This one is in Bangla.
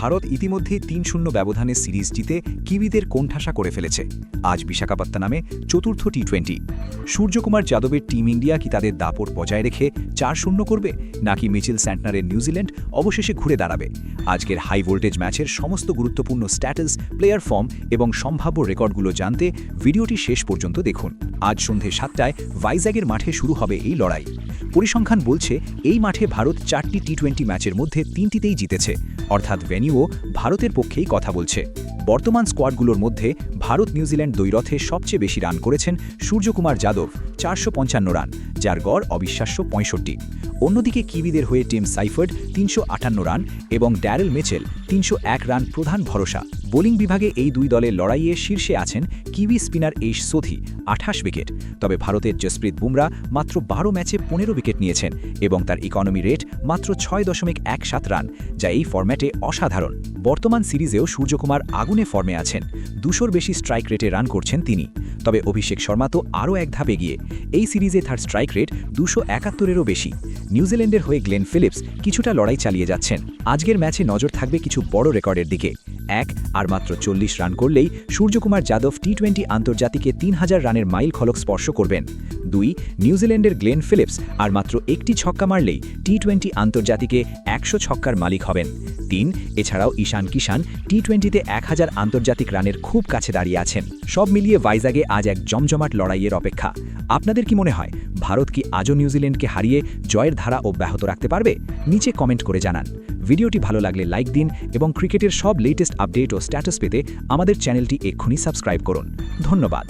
ভারত ইতিমধ্যে তিন শূন্য ব্যবধানে সিরিজ জিতে কিবিদের কোণঠাসা করে ফেলেছে। আজ বিশাখাপত্তা নামে চতুর্থ টি টোয়েন্টি সূর্যকুমার যাদবের টিম ইন্ডিয়া কি তাদের দাপট বজায় রেখে চার শূন্য করবে, নাকি মিচেল স্যান্টনারের নিউজিল্যান্ড অবশেষে ঘুরে দাঁড়াবে? আজকের হাই ভোল্টেজ ম্যাচের সমস্ত গুরুত্বপূর্ণ স্ট্যাটাস, প্লেয়ার ফর্ম এবং সম্ভাব্য রেকর্ডগুলো জানতে ভিডিওটি শেষ পর্যন্ত দেখুন। আজ সন্ধে সাতটায় ভাইজ্যাগের মাঠে শুরু হবে এই লড়াই। পরিসংখ্যান বলছে, এই মাঠে ভারত চারটি টি টোয়েন্টি ম্যাচের মধ্যে তিনটিতেই জিতেছে। অর্থাৎ ভেনিউও ভারতের পক্ষেই কথা বলছে। বর্তমান স্কোয়াডগুলোর মধ্যে ভারত নিউজিল্যান্ড দ্বৈরথে সবচেয়ে বেশি রান করেছেন সূর্যকুমার যাদব, চারশো পঞ্চান্ন রান, যার গড় অবিশ্বাস্য পঁয়ষট্টি। অন্যদিকে কিবিদের হয়ে টিম সাইফার্ড তিনশো আটান্ন রান এবং ড্যারেল মেচেল তিনশো এক রান প্রধান ভরসা। বোলিং বিভাগে এই দুই দলের লড়াইয়ে শীর্ষে আছেন কিবি স্পিনার এইশ সোধি, আঠাশ উইকেট। তবে ভারতের জসপ্রীত বুমরা মাত্র বারো ম্যাচে পনেরো উইকেট নিয়েছেন এবং তার ইকোনমি রেট মাত্র ছয় দশমিক এক সাত রান, যা এই ফরম্যাটে অসাধারণ। বর্তমান সিরিজেও সূর্যকুমার আগুনে ফর্মে আছেন। দুশোর বেশি স্ট্রাইক রেটে রান করছেন তিনি। তবে অভিষেক শর্মা তো আরও এক ধাপে গিয়ে এই সিরিজে তার স্ট্রাইক রেট দুশো একাত্তরেরও বেশি। নিউজিল্যান্ডের হয়ে গ্লেন ফিলিপস কিছুটা লড়াই চালিয়ে যাচ্ছেন। আজকের ম্যাচে নজর থাকবে কিছু বড় রেকর্ডের দিকে। এক আর মাত্র চল্লিশ রান করলেই সূর্যকুমার যাদব টি টোয়েন্টি আন্তর্জাতিকে তিন হাজার রানের মাইল খলক স্পর্শ করবেন। দুই নিউজিল্যান্ডের গ্লেন ফিলিপস আর মাত্র একটি ছক্কা মারলেই টি টোয়েন্টি আন্তর্জাতিকে একশো ছক্কার মালিক হবেন। তিন, এছাড়াও ঈশান কিষান টি টোয়েন্টিতে এক হাজার আন্তর্জাতিক রানের খুব কাছে দাঁড়িয়ে আছেন। সব মিলিয়ে ভাইজাগে আজ এক জমজমাট লড়াইয়ের অপেক্ষা। আপনাদের কি মনে হয় ভারত কি আজও নিউজিল্যান্ডকে হারিয়ে জয়ের ধারা অব্যাহত রাখতে পারবে? নিচে কমেন্ট করে জানান। ভিডিওটি ভালো লাগলে লাইক দিন এবং ক্রিকেটের সব লেটেস্ট আপডেট ও স্ট্যাটাস পেতে আমাদের চ্যানেলটি এক্ষুনি সাবস্ক্রাইব করুন। ধন্যবাদ।